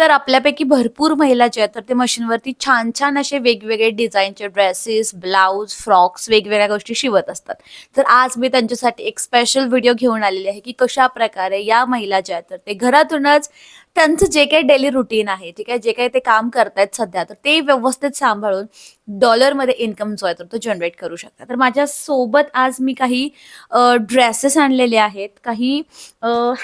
तर आपल्यापैकी भरपूर महिला ज्या आहेत तर ते मशीनवरती छान छान असे वेगवेगळे डिझाईनचे ड्रेसेस ब्लाऊज फ्रॉक्स वेगवेगळ्या गोष्टी शिवत असतात. तर आज मी त्यांच्यासाठी एक स्पेशल व्हिडिओ घेऊन आलेली आहे की कशा प्रकारे या महिला ज्या आहेत तर ते घरातूनच त्यांचं जे काही डेली रुटीन आहे ठीक आहे? जे काही ते काम करतायत सध्या तर ते व्यवस्थित सांभाळून डॉलरमध्ये इन्कम जो आहे तर तो जनरेट करू शकता तर माझ्या सोबत आज मी काही ड्रेसेस आणलेले आहेत. काही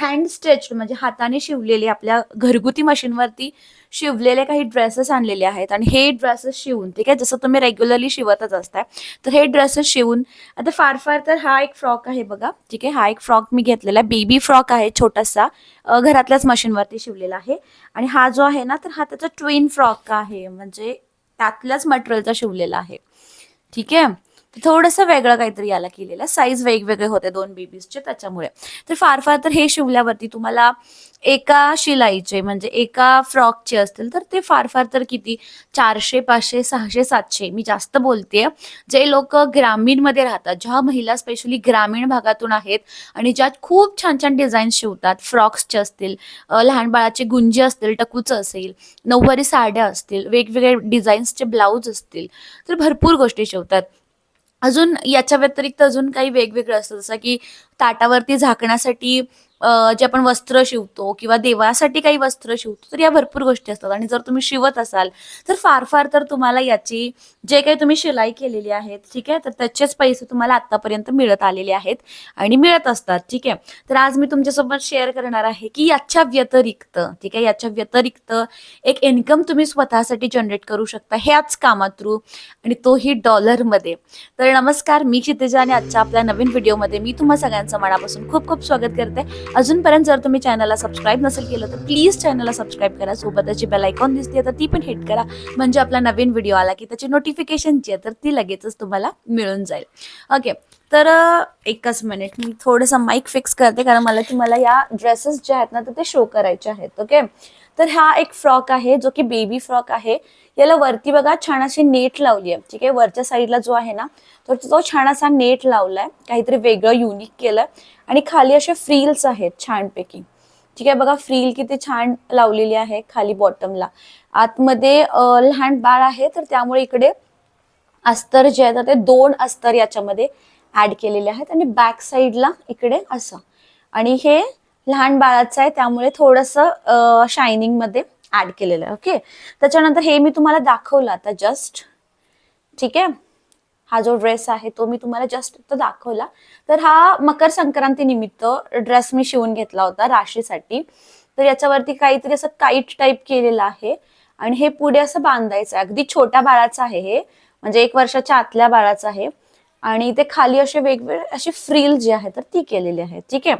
हँड स्टिच म्हणजे हाताने शिवलेले आपल्या घरगुती मशीनवरती शिवलेले काही ड्रेसेस आणलेले आहेत आणि हे ड्रेसेस शिवून ठीक आहे? जसं तुम्ही रेग्युलरली शिवतच असताय तर हे ड्रेसेस शिवून आता फार फार तर हा एक फ्रॉक आहे बघा ठीक आहे? हा एक फ्रॉक मी घेतलेला आहे. बेबी फ्रॉक आहे छोटासा घरातल्याच मशीनवरती शिवलेला आहे. आणि हा जो आहे ना तर हा त्याचा ट्विन फ्रॉक आहे म्हणजे त्यातल्याच मटेरियलचा शिवलेला आहे. ठीक आहे? थोडंसं वेगळं काहीतरी याला केलेलं. साईज वेगवेगळे होते दोन बेबीजचे त्याच्यामुळे. तर फार फार तर हे शिवल्यावरती तुम्हाला एका शिलाईचे म्हणजे एका फ्रॉकचे असतील तर ते फार फार तर किती? चारशे पाचशे सहाशे सातशे. मी जास्त बोलते जे लोक ग्रामीणमध्ये राहतात ज्या महिला स्पेशली ग्रामीण भागातून आहेत आणि ज्यात खूप छान छान डिझाईन शिवतात फ्रॉक्सचे असतील लहान बाळाचे गुंजी असतील टकूचं असेल नऊवारी साड्या असतील वेगवेगळे डिझाईन्सचे ब्लाऊज असतील तर भरपूर गोष्टी शिवतात. अजून याच्या व्यतिरिक्त अजून काही वेगवेगळं असतं जसं की ताटावरती झाकण्यासाठी जे आपण वस्त्र शिवतो किंवा देवासाठी काही वस्त्र शिवतो तर या भरपूर गोष्टी असतात. आणि जर तुम्ही शिवत असाल तर फार फार तर तुम्हाला याची जे काही तुम्ही शिलाई केलेली आहेत ठीक आहे? तर त्याचेच पैसे तुम्हाला आत्तापर्यंत मिळत आलेले आहेत आणि मिळत असतात ठीक आहे? तर आज मी तुमच्यासोबत शेअर करणार आहे की याच्या व्यतिरिक्त ठीक आहे? याच्या व्यतिरिक्त एक इन्कम तुम्ही स्वतःसाठी जनरेट करू शकता ह्याच कामा थ्रू आणि तोही डॉलरमध्ये तर नमस्कार मी क्षितिजा आणि आजच्या आपल्या नवीन व्हिडिओमध्ये मी तुम्हा सगळ्यांचं मनापासून खूप खूप स्वागत करते. अजूनपर्यंत जर तुम्ही चॅनलला सबस्क्राईब नसेल केलं तर प्लीज चॅनलला सबस्क्राईब करा. सोबतच बेल आयकॉन दिसते तर ती पण हिट करा. म्हणजे आपला नवीन व्हिडिओ आला की त्याची नोटिफिकेशन जी आहे तर ती लगेचच तुम्हाला मिळून जाईल. ओके तर एकच मिनिट मी थोडंसं माईक फिक्स करते कारण मला तुम्हाला या ड्रेसेस जे आहेत ना तर ते शो करायचे आहेत. ओके तर हा एक फ्रॉक आहे जो की बेबी फ्रॉक आहे. याला वरती बघा छान अशी नेट लावली आहे. ठीक आहे वरच्या साईडला जो आहे ना तर तो छान असा नेट लावलाय काहीतरी वेगळं युनिक केलंय. आणि खाली असे फ्रील्स आहेत छानपैकी. ठीक आहे बघा फ्रील किती छान लावलेली आहे खाली बॉटमला आतमध्ये लहान बाळ आहे तर त्यामुळे इकडे अस्तर जे आहे ते दोन अस्तर याच्यामध्ये ऍड केलेले आहेत. आणि बॅक साईडला इकडे असं. आणि हे लहान बाळाचं आहे त्यामुळे थोडंसं शायनिंगमध्ये ऍड केलेलं आहे ओके त्याच्यानंतर हे मी तुम्हाला दाखवलं आता जस्ट ठीक आहे? हा जो ड्रेस आहे तो मी तुम्हाला जस्ट तो दाखवला. तर हा मकर संक्रांती निमित्त ड्रेस मी शिवून घेतला होता राशीसाठी. तर याच्यावरती काहीतरी असं काईट टाईप केलेलं आहे. आणि हे पुढे असं बांधायचं आहे. अगदी छोट्या बाळाचं आहे हे. म्हणजे एक वर्षाच्या आतल्या बाळाचं आहे. आणि ते खाली असे वेगवेगळे अशी फ्रील जी आहे तर ती केलेली आहे. ठीक आहे?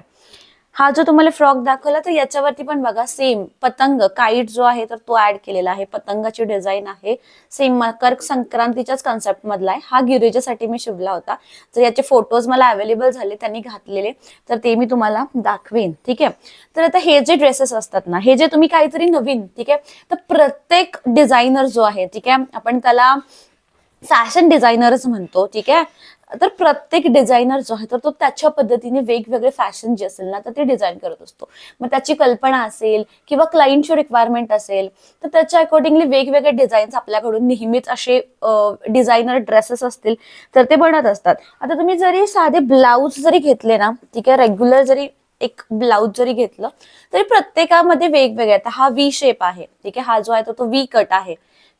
हा जो तुम्हाला फ्रॉक दाखवला तर याच्यावरती पण बघा सेम पतंग काईट जो आहे तर तो ऍड केलेला आहे. पतंगाची डिझाईन आहे. सेम मकर संक्रांतीच्याच कन्सेप्ट मधला आहे. हा गिरिजासाठी मी शिवला होता. तर याचे फोटोज मला अवेलेबल झाले त्यांनी घातलेले. तर ते मी तुम्हाला दाखवेन ठीक आहे? तर आता हे जे ड्रेसेस असतात ना हे जे तुम्ही काहीतरी नवीन ठीक आहे? तर प्रत्येक डिझायनर जो आहे ठीक आहे? आपण त्याला फॅशन डिझायनरच म्हणतो ठीक आहे? तर प्रत्येक डिझायनर जो आहे तर तो त्याच्या पद्धतीने वेगवेगळे फॅशन जे असेल ना तर ते डिझाईन करत असतो. मग त्याची कल्पना असेल किंवा क्लायंटची रिक्वायरमेंट असेल तर त्याच्या अकॉर्डिंगली वेगवेगळे डिझाईन्स आपल्याकडून नेहमीच असे डिझायनर ड्रेसेस असतील तर ते बनत असतात. आता तुम्ही जरी साधे ब्लाऊज जरी घेतले ना ठीक आहे रेग्युलर जरी एक ब्लाऊज जरी घेतलं तरी प्रत्येकामध्ये वेगवेगळे आता हा व्ही शेप आहे ठीक आहे हा जो आहे तो तो व्ही कट आहे.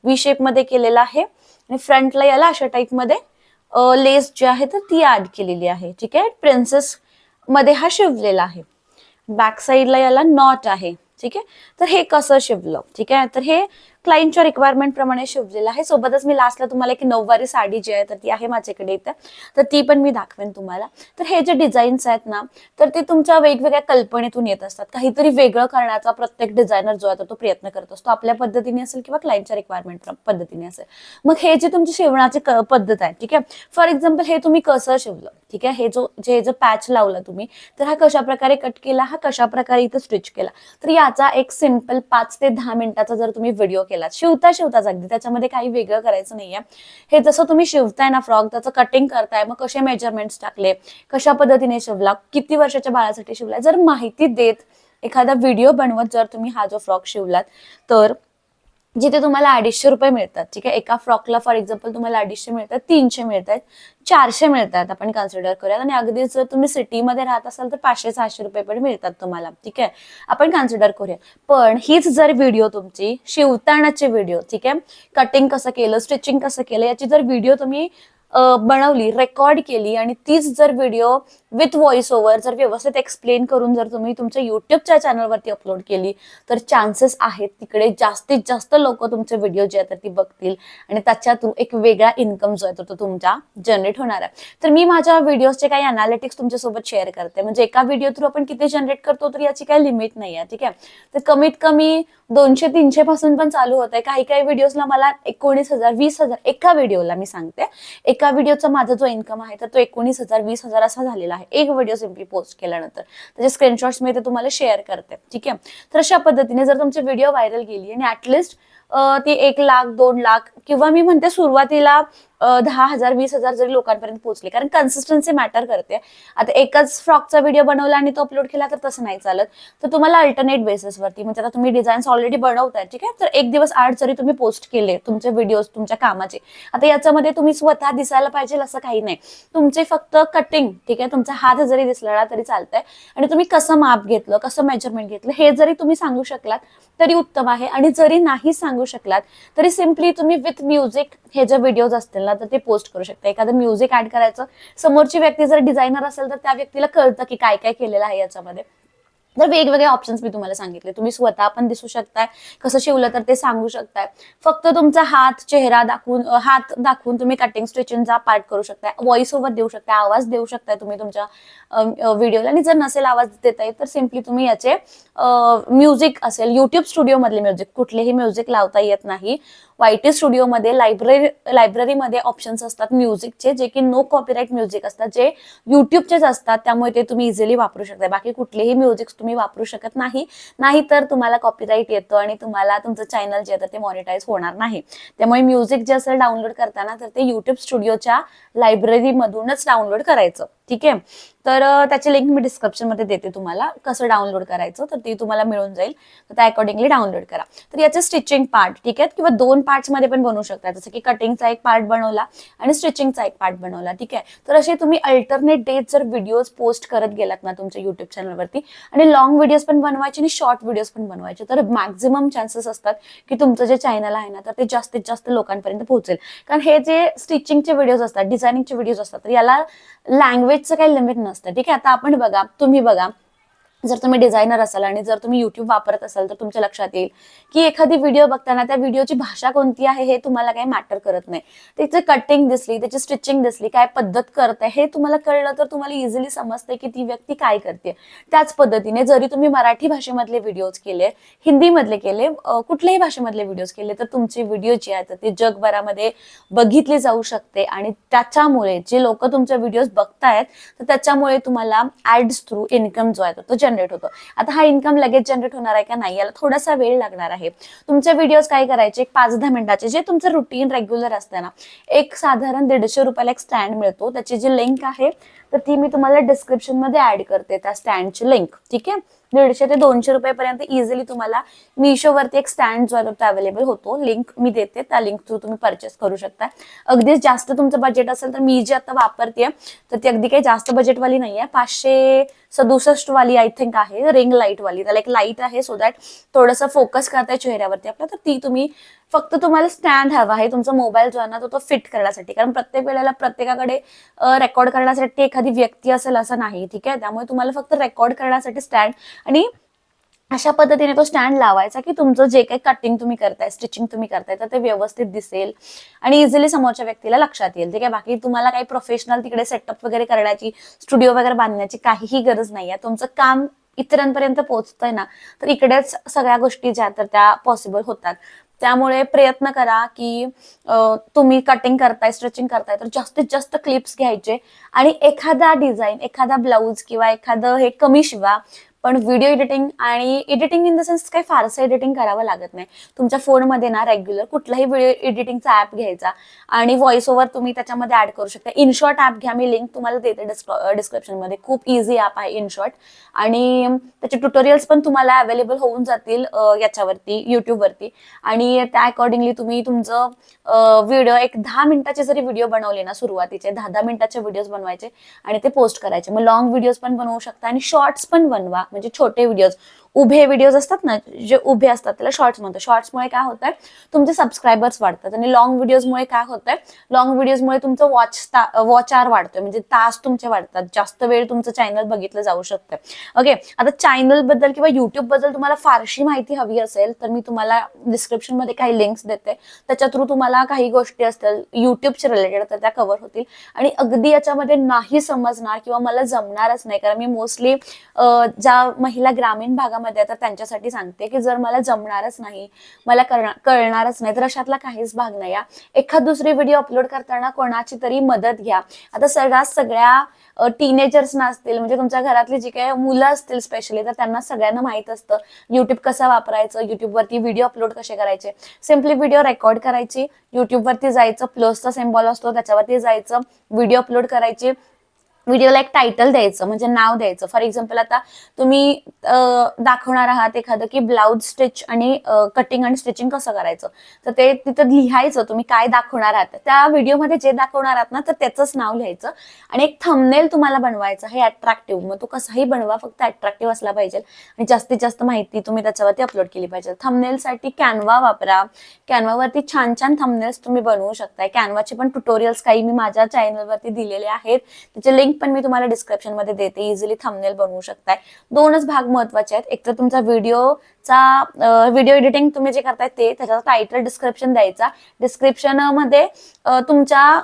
व्ही शेपमध्ये केलेला आहे आणि फ्रंटला याला अशा टाईपमध्ये लेस जी आहे तर ती ऍड केलेली आहे ठीक आहे? प्रिन्सेस मध्ये हा शिवलेला आहे. बॅक साईडला याला नॉट आहे ठीक आहे? तर हे कसं शिवलं ठीक आहे? तर हे क्लायंटच्या रिक्वायरमेंट प्रमाणे शिवलेलं आहे. सोबतच मी लास्टला तुम्हाला एक नऊवारी साडी जी आहे तर ती आहे माझ्याकडे इथं. तर ती पण मी दाखवेन तुम्हाला. तर हे जे डिझाईन्स आहेत ना तर ते तुमच्या वेगवेगळ्या कल्पनेतून येत असतात. काहीतरी वेगळं करण्याचा प्रत्येक डिझायनर जो आहे तो प्रयत्न करत असतो. आपल्या पद्धतीने असेल किंवा क्लायंटच्या रिक्वायरमेंट पद्धतीने असेल. मग हे जे तुमची शिवण्याची पद्धत आहे ठीक आहे? फॉर एक्झाम्पल हे तुम्ही कसं शिवलं? ठीक आहे? हे जो जे जो पॅच लावला तुम्ही तर हा कशा प्रकारे कट केला? हा कशा प्रकारे इथं स्टिच केला? तर याचा एक सिंपल पाच ते दहा मिनिटाचा जर तुम्ही व्हिडिओ केला शिवता शिवताच अगदी. त्याच्यामध्ये काही वेगळं करायचं नाहीये. हे जसं तुम्ही शिवताय ना फ्रॉक त्याचं कटिंग करताय मग कसे मेजरमेंट्स टाकले कशा पद्धतीने शिवला किती वर्षाच्या बाळासाठी शिवला जर माहिती देत एखादा व्हिडिओ बनवत जर तुम्ही हा जो फ्रॉक शिवलात तर जिथे तुम्हाला अडीचशे रुपये मिळतात ठीक आहे? एका फ्रॉकला फॉर एक्झाम्पल तुम्हाला अडीचशे मिळतात तीनशे मिळतात चारशे मिळतात आपण कन्सिडर करूयात. आणि अगदीच जर तुम्ही सिटीमध्ये राहत असाल तर पाचशे सहाशे रुपये पण मिळतात तुम्हाला ठीक आहे? आपण कन्सिडर करूया पण हीच जर व्हिडिओ तुमची शिवतानाचे व्हिडिओ ठीक आहे? कटिंग कसं केलं स्टिचिंग कसं केलं याची जर व्हिडिओ तुम्ही बनवली रेकॉर्ड केली आणि तीच जर व्हिडिओ विथ व्हॉइस ओव्हर जर व्यवस्थित एक्सप्लेन करून जर तुम्ही तुमच्या युट्यूबच्या चॅनलवरती अपलोड केली तर चान्सेस आहेत तिकडे जास्तीत जास्त लोक तुमचे व्हिडिओ जे आहेत ती बघतील आणि त्याच्यातून एक वेगळा इन्कम जो आहे तो तुमचा जनरेट होणार आहे. तर मी माझ्या व्हिडिओचे काही अनालिटिक्स तुमच्यासोबत शेअर करते. म्हणजे एका व्हिडिओ थ्रू आपण किती जनरेट करतो तर याची काही लिमिट नाही आहे ठीक आहे? तर कमीत कमी दोनशे तीनशे पासून पण चालू होत आहे काही काही व्हिडिओजला मला एकोणीस हजार वीस हजार एका व्हिडिओला मी सांगते. एका व्हिडिओचा माझा जो इन्कम आहे तर तो एकोणीस हजार वीस हजार असा झालेला आहे. एक व्हिडिओ सिम्पली पोस्ट केल्यानंतर. त्याचे स्क्रीनशॉट्स मी ते तुम्हाला शेअर करते. ठीक आहे? तर अशा पद्धतीने जर तुमची व्हिडिओ व्हायरल गेली आणि ऍटलिस्ट ती एक लाख दोन लाख किंवा मी म्हणते सुरुवातीला दहा हजार वीस हजार जरी लोकांपर्यंत पोहोचले. कारण कन्सिस्टन्सी मॅटर करते. आता एकच फ्रॉकचा व्हिडिओ बनवला आणि तो अपलोड केला तर तसं नाही चालत. तर तुम्हाला अल्टरनेट बेसिसवरती म्हणजे आता तुम्ही डिझाईन्स ऑलरेडी बनवताय ठीक आहे? तर एक दिवस आठ जरी तुम्ही पोस्ट केले तुमचे व्हिडिओज तुमच्या कामाचे आता याच्यामध्ये तुम्ही स्वतः दिसायला पाहिजे असं काही नाही. तुमचे फक्त कटिंग ठीक आहे? तुमचा हात जरी दिसला तरी चालतंय. आणि तुम्ही कसं माप घेतलं कसं मेजरमेंट घेतलं हे जरी तुम्ही सांगू शकलात तरी उत्तम आहे. आणि जरी नाही सांगू शकलात तरी सिम्पली तुम्ही विथ म्युझिक हे जे व्हिडिओज असतील चॅनलला तर ते पोस्ट करू शकता. एखादं म्युझिक ऍड करायचं समोरची व्यक्ती जर डिझायनर असेल तर त्या व्यक्तीला कळतं की काय काय केलेलं आहे याच्यामध्ये. तर वेगवेगळे ऑप्शन्स मी तुम्हाला सांगितले. तुम्ही स्वतः पण दिसू शकताय कसं शिवलं तर ते सांगू शकताय. फक्त तुमचा हात चेहरा दाखवून हात दाखवून तुम्ही कटिंग स्टिचिंगचा पार्ट करू शकताय. व्हॉइस ओव्हर देऊ शकताय आवाज देऊ शकताय तुम्ही तुमच्या व्हिडिओला आणि जर नसेल आवाज देता येत तर सिम्पली तुम्ही याचे म्युझिक असेल युट्यूब स्टुडिओ मधले म्युझिक कुठलेही म्युझिक लावता येत नाही. वायटी स्टुडिओमध्ये लायब्ररी लायब्ररीमध्ये ऑप्शन्स असतात म्युझिकचे जे की नो कॉपीराईट म्युझिक असतात जे युट्यूबचेच असतात त्यामुळे ते तुम्ही इझिली वापरू शकता. बाकी कुठलेही म्युझिक तुम्ही वापरू शकत नाही. नाहीतर तुम्हाला कॉपीराईट येतो आणि तुम्हाला तुमचं चॅनल जे आहे ते मॉनिटाईज होणार नाही. त्यामुळे म्युझिक जे असेल डाउनलोड करताना तर ते युट्यूब स्टुडिओच्या लायब्ररीमधूनच डाउनलोड करायचं. ठीक आहे? तर त्याची लिंक मी डिस्क्रिप्शनमध्ये देते तुम्हाला. कसं डाउनलोड करायचं तर ती तुम्हाला मिळून जाईल. तर त्या अकॉर्डिंगली डाउनलोड करा. तर याचे स्टिचिंग पार्ट ठीक आहे? किंवा दोन पार्ट्समध्ये पण बनवू शकता. जसं की कटिंगचा एक पार्ट बनवला आणि स्टिचिंगचा एक पार्ट बनवला ठीक आहे? तर असे तुम्ही अल्टरनेट डेज जर व्हिडिओज पोस्ट करत गेलात ना तुमच्या युट्यूब चॅनलवरती आणि लॉंग व्हिडिओज पण बनवायचे आणि शॉर्ट व्हिडिओज पण बनवायचे तर मॅक्झिमम चान्सेस असतात की तुमचं जे चॅनल आहे ना तर ते जास्तीत जास्त लोकांपर्यंत पोहोचेल. कारण हे जे स्टिचिंगचे व्हिडिओज असतात डिझायनिंगचे व्हिडिओज असतात तर याला लँग्वेज लँग्वेजचं काही लिमिट नसतं. ठीक आहे? आता आपण बघा तुम्ही बघा जर तुम्ही डिझायनर असाल आणि जर तुम्ही युट्यूब वापरत असाल तर तुमच्या लक्षात येईल की एखादी व्हिडिओ बघताना त्या व्हिडिओची भाषा कोणती आहे हे तुम्हाला काही मॅटर करत नाही. त्याची कटिंग दिसली त्याची स्टिचिंग दिसली काय पद्धत करते हे तुम्हाला कळलं तर तुम्हाला इझिली समजते की ती व्यक्ती काय करते. त्याच पद्धतीने जरी तुम्ही मराठी भाषेमधले व्हिडिओज केले हिंदीमधले केले कुठल्याही भाषेमधले व्हिडिओज केले तर तुमची व्हिडिओ जी आहे ते ती जगभरामध्ये बघितली जाऊ शकते आणि त्याच्यामुळे जे लोक तुमच्या व्हिडिओज बघतायत तर त्याच्यामुळे तुम्हाला ऍड्स थ्रू इन्कम जो आहे तो जनरेट होतो. आता हा इन्कम लगेच जनरेट होणार आहे का नाही याला थोडासा वेळ लागणार आहे. तुमचे व्हिडिओज काय करायचे? एक पाच दहा मिनिटाचे. जे तुमचं रुटीन रेग्युलर असतं ना एक साधारण दीडशे रुपयाला एक स्टँड मिळतो. त्याची जी लिंक आहे तर ती मी तुम्हाला डिस्क्रिप्शनमध्ये ऍड करते त्या स्टँडची लिंक ठीक आहे? दीडशे ते दोनशे रुपयापर्यंत इझिली तुम्हाला मिशोवरती एक स्टँड जो आहे तो अवेलेबल होतो. लिंक मी देते. त्या लिंक थ्रू तुम्ही परचेस करू शकता. अगदीच जास्त तुमचं बजेट असेल तर मी जी आता वापरते तर ती अगदी काही जास्त बजेटवाली नाही आहे पाचशे सदुसष्ट वाली आय थिंक आहे. रिंग लाइट वाली त्याला एक लाइट आहे सो दॅट थोडंसं फोकस करताय चेहऱ्यावरती आपला. तर ती तुम्ही फक्त तुम्हाला स्टँड हवा आहे तुमचा मोबाईल जो आहे ना तो तो फिट करण्यासाठी. कारण प्रत्येक वेळेला प्रत्येकाकडे रेकॉर्ड करण्यासाठी एखादी व्यक्ती असेल असं नाही ठीक आहे? त्यामुळे तुम्हाला फक्त रेकॉर्ड करण्यासाठी स्टँड आणि अशा पद्धतीने तो स्टँड लावायचा की तुमचं जे काही कटिंग तुम्ही करताय स्टिचिंग तुम्ही करताय तर ते व्यवस्थित दिसेल आणि इझिली समोरच्या व्यक्तीला लक्षात येईल ठीक आहे? बाकी तुम्हाला काही प्रोफेशनल तिकडे सेटअप वगैरे करण्याची स्टुडिओ वगैरे बांधण्याची काहीही गरज नाही आहे. तुमचं काम इतरांपर्यंत पोहोचतंय ना तर इकडेच सगळ्या गोष्टी ज्या तर त्या पॉसिबल होतात. त्यामुळे प्रयत्न करा की तुम्ही कटिंग करताय स्ट्रेचिंग करताय तर जास्तीत जास्त क्लिप्स घ्यायचे. आणि एखादा डिझाईन एखादा ब्लाऊज किंवा एखादं हे कमी शिवा. पण व्हिडिओ एडिटिंग आणि एडिटिंग इन द सेन्स काही फारसं एडिटिंग करावं लागत नाही. तुमच्या फोनमध्ये ना रेग्युलर कुठलाही व्हिडिओ एडिटिंगचा ऍप घ्यायचा आणि व्हॉइस ओव्हर तुम्ही त्याच्यामध्ये ऍड करू शकता. इनशॉर्ट ऍप घ्या मी लिंक तुम्हाला देते डिस्क्रिप्शनमध्ये खूप इझी ॲप आहे इनशॉर्ट आणि त्याचे ट्युटोरियल्स पण तुम्हाला अवेलेबल होऊन जातील याच्यावरती युट्यूबवरती आणि त्या अकॉर्डिंगली तुम्ही तुमचं व्हिडिओ एक दहा मिनिटाचे जरी व्हिडिओ बनवले ना सुरुवातीचे दहा दहा मिनिटाचे व्हिडिओज बनवायचे आणि ते पोस्ट करायचे. मग लॉंग व्हिडिओज पण बनवू शकता आणि शॉर्ट्स पण बनवा. म्हणजे छोटे व्हिडिओज उभे व्हिडिओज असतात ना जे उभे असतात त्याला शॉर्ट्स शॉर्ट्समुळे काय होतंय तुमचे सबस्क्रायबर्स वाढतात. आणि लॉंग व्हिडिओजमुळे काय होतंय लॉंग व्हिडिओजमुळे तुमचं वॉच वॉच आर वाढतोय. म्हणजे तास तुमचे वाढतात. जास्त वेळ तुमचं चॅनल बघितलं जाऊ शकतं. ओके आता चॅनलबद्दल किंवा युट्यूबबद्दल तुम्हाला फारशी माहिती हवी असेल तर मी तुम्हाला डिस्क्रिप्शनमध्ये काही लिंक्स देते. त्याच्या थ्रू तुम्हाला काही गोष्टी असतील युट्यूबच्या रिलेटेड तर त्या कव्हर होतील. आणि अगदी याच्यामध्ये नाही समजणार किंवा मला जमणारच नाही. कारण मी मोस्टली ज्या महिला ग्रामीण भागामध्ये आहेत तर त्यांच्यासाठी सांगते की जर मला जमणारच नाही मला कळणारच नाही तर अशातला काहीच भाग नाही या एखाद दुसरी व्हिडिओ अपलोड करताना कोणाची तरी मदत घ्या. आता सर्रास सगळ्या टीनेजर्सना असतील म्हणजे तुमच्या घरातली जी काही मुलं असतील स्पेशली तर त्यांना सगळ्यांना माहीत असतं युट्यूब कसं वापरायचं युट्यूबवरती व्हिडिओ अपलोड कसे करायचे. सिम्पली व्हिडिओ रेकॉर्ड करायची युट्यूबवरती जायचं प्लसचा सिम्बॉल असतो त्याच्यावरती जायचं व्हिडिओ अपलोड करायची व्हिडिओला एक टायटल द्यायचं म्हणजे नाव द्यायचं. फॉर एक्झाम्पल आता तुम्ही दाखवणार आहात एखादं की ब्लाऊज स्टिच आणि कटिंग आणि स्टिचिंग कसं करायचं? तर ते तिथं लिहायचं तुम्ही काय दाखवणार आहात. त्या व्हिडिओमध्ये जे दाखवणार आहात ना तर त्याचंच नाव लिहायचं आणि एक थंबनेल तुम्हाला बनवायचं हे अट्रॅक्टिव्ह मग तो कसाही बनवा फक्त अट्रॅक्टिव्ह असला पाहिजे आणि जास्तीत जास्त माहिती तुम्ही त्याच्यावरती अपलोड केली पाहिजे. थंबनेलसाठी कॅनवा वापरा. कॅनवावरती छान छान थंबनेल्स तुम्ही बनवू शकताय. कॅनवाचे पण ट्युटोरियल्स काही मी माझ्या चॅनलवरती दिलेले आहेत. त्याचे लिंक पण मी तुम्हाला डिस्क्रिप्शनमध्ये देते. इझिली थंबनेल बनवू शकताय. दोनच भाग महत्त्वाचे आहेत. एक तर तुमचा व्हिडिओचा व्हिडिओ एडिटिंग तुम्ही जे करताय ते त्याचा टायटल डिस्क्रिप्शन द्यायचा. डिस्क्रिप्शनमध्ये तुमच्या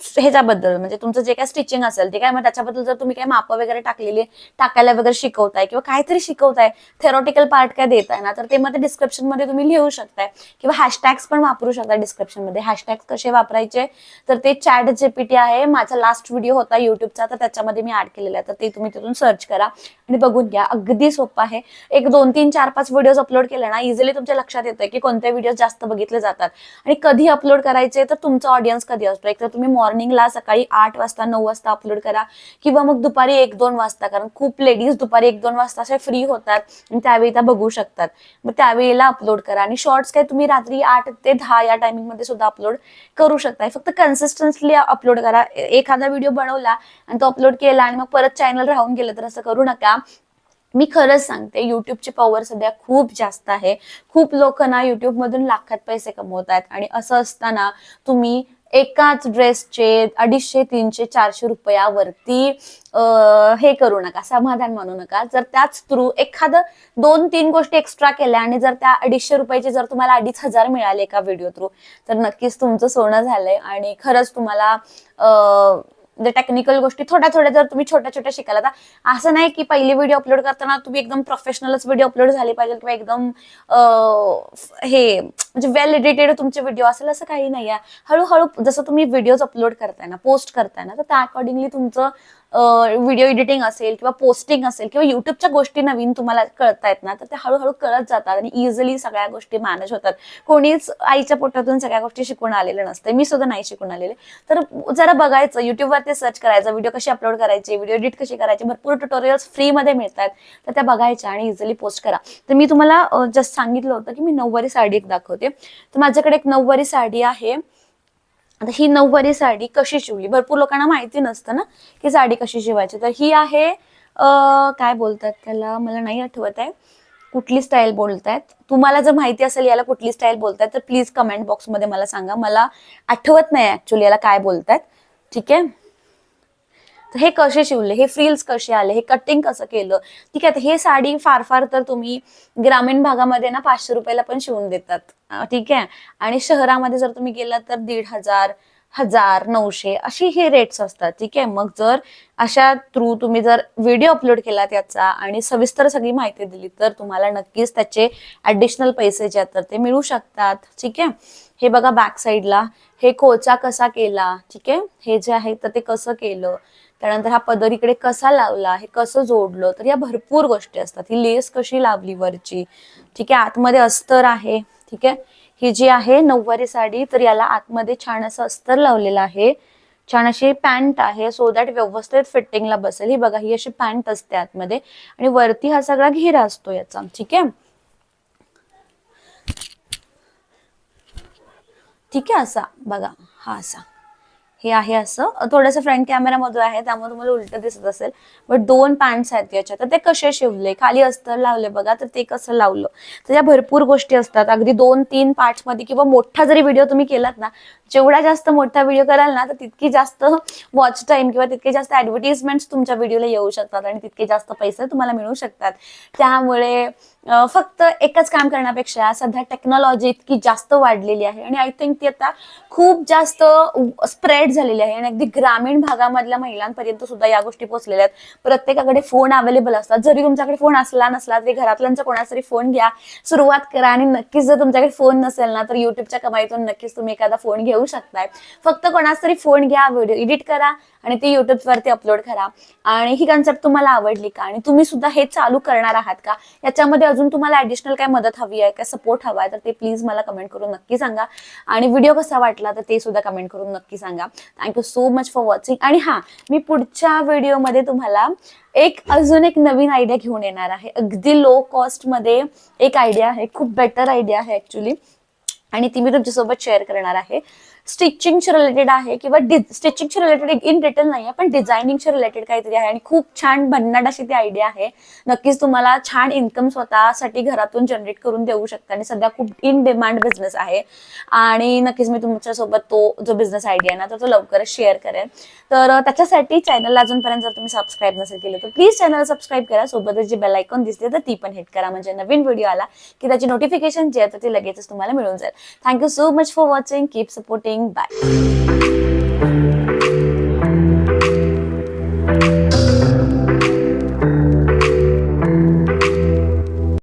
ह्याच्याबद्दल म्हणजे तुमचं जे काय स्टिचिंग असेल ते काय मग त्याच्याबद्दल जर तुम्ही काय मापं वगैरे टाकलेली टाकायला वगैरे शिकवताय किंवा काहीतरी शिकवताय थेरॉटिकल पार्ट काय देताय ना तर ते मध्ये डिस्क्रिप्शनमध्ये तुम्ही लिहू शकताय. किंवा हॅशटॅग्स पण वापरू शकता डिस्क्रिप्शनमध्ये. हॅशटॅग्स कसे वापरायचे? तर ते चॅट जेपीटी आहे. माझा लास्ट व्हिडिओ होता युट्यूबचा तर त्याच्यामध्ये मी ऍड केलेला आहे. तर ते तुम्ही तिथून सर्च करा आणि बघून घ्या. अगदी सोपं आहे. एक दोन तीन चार पाच व्हिडिओज अपलोड केले ना इझिली तुमच्या लक्षात येतं की कोणते व्हिडिओ जास्त बघितले जातात. आणि कधी अपलोड करायचे तर तुमचा ऑडियन्स कधी असतो? एक तर तुम्ही मॉर्निंग मॉर्निंगला सकाळी आठ वाजता नऊ वाजता अपलोड करा. किंवा मग दुपारी एक दोन वाजता कारण खूप लेडीज दुपारी एक दोन वाजता असे फ्री होतात आणि त्यावेळी त्या बघू शकतात. मग त्यावेळेला अपलोड करा आणि शॉर्ट्स काय तुम्ही रात्री आठ ते दहा या टायमिंगमध्ये सुद्धा अपलोड करू शकताय. फक्त कन्सिस्टन्सली अपलोड करा. एखादा व्हिडिओ बनवला आणि तो अपलोड केला आणि मग परत चॅनल राहून गेलं तर असं करू नका. मी खरंच सांगते युट्यूबची पॉवर सध्या खूप जास्त आहे. खूप लोक ना युट्यूबमधून लाखात पैसे कमवत आहेत आणि असं असताना तुम्ही एकाच ड्रेसचे अडीचशे तीनशे चारशे रुपयावरती हे करू नका समाधान मानू नका. जर त्याच थ्रू एखादं दोन तीन गोष्टी एक्स्ट्रा केल्या आणि जर त्या अडीचशे रुपयाचे जर तुम्हाला अडीच हजार मिळाले एका व्हिडिओ थ्रू तर नक्कीच तुमचं सोनं झालंय. आणि खरंच तुम्हाला टेक्निकल म्हणजे गोष्टी थोड्या थोड्या जर तुम्ही छोट्या छोट्या शिकायला तर असं नाही की पहिली व्हिडिओ अपलोड करताना तुम्ही एकदम प्रोफेशनलच व्हिडिओ अपलोड झाले पाहिजे किंवा एकदम हे म्हणजे वेल एडिटेड तुमचे व्हिडिओ असेल असं काही नाही आहे. हळूहळू जसं तुम्ही व्हिडिओज अपलोड करताय ना पोस्ट करताय ना तर त्या अकॉर्डिंगली तुमचं व्हिडिओ एडिटिंग असेल किंवा पोस्टिंग असेल किंवा युट्यूबच्या गोष्टी नवीन तुम्हाला कळतायत ना तर त्या हळूहळू कळत जातात आणि इझिली सगळ्या गोष्टी मॅनेज होतात. कोणीच आईच्या पोटातून सगळ्या गोष्टी शिकून आलेलं नसते मी सुद्धा नाही शिकून आलेले. तर जरा बघायचं युट्यूबवरती सर्च करायचं व्हिडिओ कशी अपलोड करायची व्हिडिओ एडिट कशी करायची भरपूर ट्युटोरियल्स फ्रीमध्ये मिळतात. तर त्या बघायच्या आणि इझिली पोस्ट करा. तर मी तुम्हाला जस्ट सांगितलं होतं की मी नऊवारी साडी एक दाखवते. तर माझ्याकडे एक नऊवारी साडी आहे. आता ही नऊवारी साडी कशी शिवली? भरपूर लोकांना माहिती नसतं ना की साडी कशी शिवायची. तर ही आहे काय बोलतात त्याला? मला नाही आठवत आहे. कुठली स्टाईल बोलतायत? तुम्हाला जर माहिती असेल याला कुठली स्टाईल बोलतायत तर प्लीज कमेंट बॉक्समध्ये मला सांगा. मला आठवत नाही ऍक्च्युली याला काय बोलतायत. ठीक आहे? हे कसे शिवले? हे फ्रिल्स कसे आले? हे कटिंग कसं केलं? ठीक आहे हे साडी फार फार तर तुम्ही ग्रामीण भागामध्ये ना पाचशे रुपयाला पण शिवून देतात. ठीक आहे? आणि शहरामध्ये जर तुम्ही गेलात तर दीड हजार हजार नऊशे अशी हे रेट्स असतात. ठीक आहे? मग जर अशा थ्रू तुम्ही जर व्हिडिओ अपलोड केला त्याचा आणि सविस्तर सगळी माहिती दिली तर तुम्हाला नक्कीच त्याचे ऍडिशनल पैसे जे आहेत तर ते मिळू शकतात. ठीक आहे? हे बघा बॅक साईडला हे खोचा कसा केला? ठीक आहे? हे जे आहे तर ते कसं केलं? त्यानंतर हा पदर इकडे कसा लावला हे कसं जोडलं तर या भरपूर गोष्टी असतात. ही लेस कशी लावली वरची? ठीक आहे आतमध्ये अस्तर आहे. ठीक आहे ही जी आहे नऊवारी साडी तर याला आतमध्ये छान असं अस्तर लावलेलं आहे. छान अशी पॅन्ट आहे सो दॅट व्यवस्थित फिटिंगला बसेल. ही बघा ही अशी पॅन्ट असते आतमध्ये. आणि वरती हा सगळा घेरा असतो याचा. ठीक आहे? ठीक आहे असा. बघा हा असा. हे आहे असं. थोडंसं फ्रंट कॅमेरामधून आहे त्यामुळे तुम्हाला उलट दिसत असेल. बट दोन पॅन्ट्स आहेत याच्यात. तर ते कसे शिवले? खाली अस्तर लावले बघा तर ते कसं लावलं? तर या भरपूर गोष्टी असतात. अगदी दोन तीन पार्ट्समध्ये किंवा मोठा जरी व्हिडिओ तुम्ही केलात ना जेवढा जास्त मोठा व्हिडिओ कराल ना तर तितकी जास्त वॉच टाईम किंवा तितके जास्त ऍडव्हर्टिजमेंट तुमच्या व्हिडिओला येऊ शकतात आणि तितके जास्त पैसे तुम्हाला मिळू शकतात. त्यामुळे फक्त एकच काम करण्यापेक्षा सध्या टेक्नॉलॉजी इतकी जास्त वाढलेली आहे आणि आय थिंक ती आता खूप जास्त स्प्रेड झालेली आहे आणि अगदी ग्रामीण भागामधल्या महिलांपर्यंत सुद्धा या गोष्टी पोहोचलेल्या आहेत. प्रत्येकाकडे फोन अवेलेबल असतात. जरी तुमच्याकडे फोन असला नसला तरी घरातल्यांचा कोणाचा तरी फोन घ्या. सुरुवात करा आणि नक्कीच जर तुमच्याकडे फोन नसेल ना तर युट्यूबच्या कमाईतून नक्कीच तुम्ही एखादा फोन घेऊ शकताय. फक्त कोणाचा तरी फोन घ्या व्हिडिओ एडिट करा आणि ते युट्यूबवरती अपलोड करा. आणि ही कन्सेप्ट तुम्हाला आवडली का? आणि तुम्ही सुद्धा हे चालू करणार आहात का? याच्यामध्ये अजून तुम्हाला ऍडिशनल काय मदत हवी आहे काय सपोर्ट हवा आहे तर ते प्लीज मला कमेंट करून नक्की सांगा. आणि व्हिडिओ कसा वाटला तर ते सुद्धा कमेंट करून नक्की सांगा. Thank you so much for watching आणि हा मी पुढच्या व्हिडिओमध्ये तुम्हाला एक अजून एक नवीन आयडिया घेऊन येणार आहे. अगदी लो कॉस्टमध्ये एक आयडिया आहे. खूप बेटर आयडिया आहे ऍक्च्युली आणि ती मी तुमच्यासोबत शेअर करणार आहे. स्टिचिंगशी रिलेटेड आहे किंवा स्टिचिंगशी रिलेटेड इन डिटेल नाही आहे पण डिझायनिंगशी रिलेटेड काहीतरी आहे. आणि खूप छान भन्नाट अशी ती आयडिया आहे. नक्कीच तुम्हाला छान इन्कम स्वतःसाठी घरातून जनरेट करून देऊ शकता. आणि सध्या खूप इन डिमांड बिझनेस आहे. आणि नक्कीच मी तुमच्यासोबत तो जो बिझनेस आयडिया आहे ना तर तो लवकरच शेअर करेन. तर त्याच्यासाठी चॅनलला अजूनपर्यंत जर तुम्ही सबस्क्राईब नसेल केलं तर प्लीज चॅनल सबस्क्राईब करा. सोबतच जी बेल आयकॉन दिसते तर ती पण हिट करा. म्हणजे नवीन व्हिडिओ आला की त्याची नोटिफिकेशन जे आहे तर ती लगेचच तुम्हाला मिळून जाईल. Thank you so much for watching keep supporting Bye.